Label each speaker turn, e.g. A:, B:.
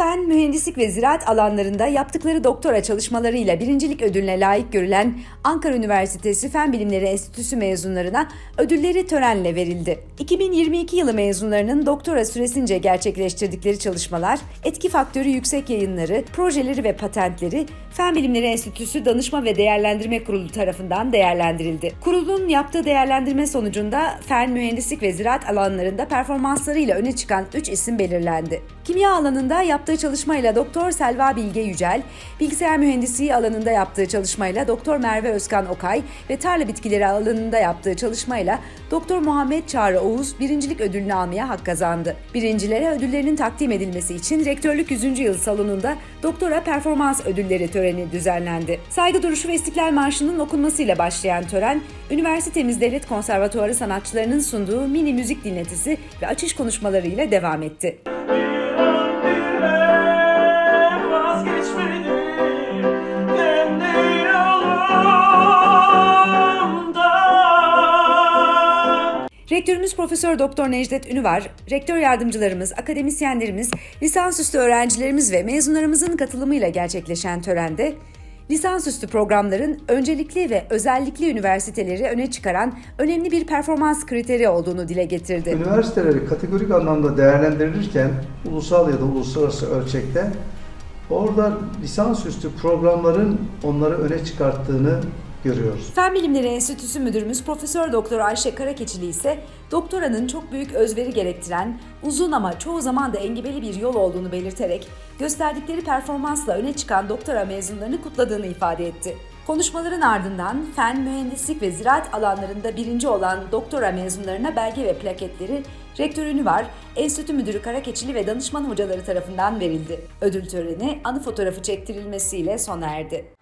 A: Fen, mühendislik ve ziraat alanlarında yaptıkları doktora çalışmalarıyla birincilik ödülüne layık görülen Ankara Üniversitesi Fen Bilimleri Enstitüsü mezunlarına ödülleri törenle verildi. 2022 yılı mezunlarının doktora süresince gerçekleştirdikleri çalışmalar, etki faktörü yüksek yayınları, projeleri ve patentleri Fen Bilimleri Enstitüsü Danışma ve Değerlendirme Kurulu tarafından değerlendirildi. Kurulun yaptığı değerlendirme sonucunda fen, mühendislik ve ziraat alanlarında performanslarıyla öne çıkan 3 isim belirlendi. Kimya alanında yaptığı çalışmayla Doktor Selva Bilge Yücel, bilgisayar mühendisliği alanında yaptığı çalışmayla Doktor Merve Özkan Okay ve tarla bitkileri alanında yaptığı çalışmayla Doktor Muhammed Çağrı Oğuz birincilik ödülünü almaya hak kazandı. Birincilere ödüllerinin takdim edilmesi için Rektörlük 100. Yıl Salonu'nda Doktora Performans Ödülleri töreni düzenlendi. Saygı duruşu ve İstiklal Marşı'nın okunmasıyla başlayan tören, üniversitemiz Devlet Konservatuarı sanatçılarının sunduğu mini müzik dinletisi ve açış konuşmalarıyla devam etti. Rektörümüz Profesör Doktor Necdet Ünüvar, rektör yardımcılarımız, akademisyenlerimiz, lisansüstü öğrencilerimiz ve mezunlarımızın katılımıyla gerçekleşen törende lisansüstü programların öncelikli ve özellikli üniversiteleri öne çıkaran önemli bir performans kriteri olduğunu dile getirdi.
B: Üniversiteleri kategorik anlamda değerlendirilirken ulusal ya da uluslararası ölçekte orada lisansüstü programların onları öne çıkarttığını görüyoruz.
A: Fen Bilimleri Enstitüsü Müdürümüz Profesör Doktor Ayşe Karakeçili ise doktoranın çok büyük özveri gerektiren, uzun ama çoğu zaman da engebeli bir yol olduğunu belirterek gösterdikleri performansla öne çıkan doktora mezunlarını kutladığını ifade etti. Konuşmaların ardından fen, mühendislik ve ziraat alanlarında birinci olan doktora mezunlarına belge ve plaketleri rektörünü var, enstitü müdürü Karakeçili ve danışman hocaları tarafından verildi. Ödül töreni anı fotoğrafı çektirilmesiyle sona erdi.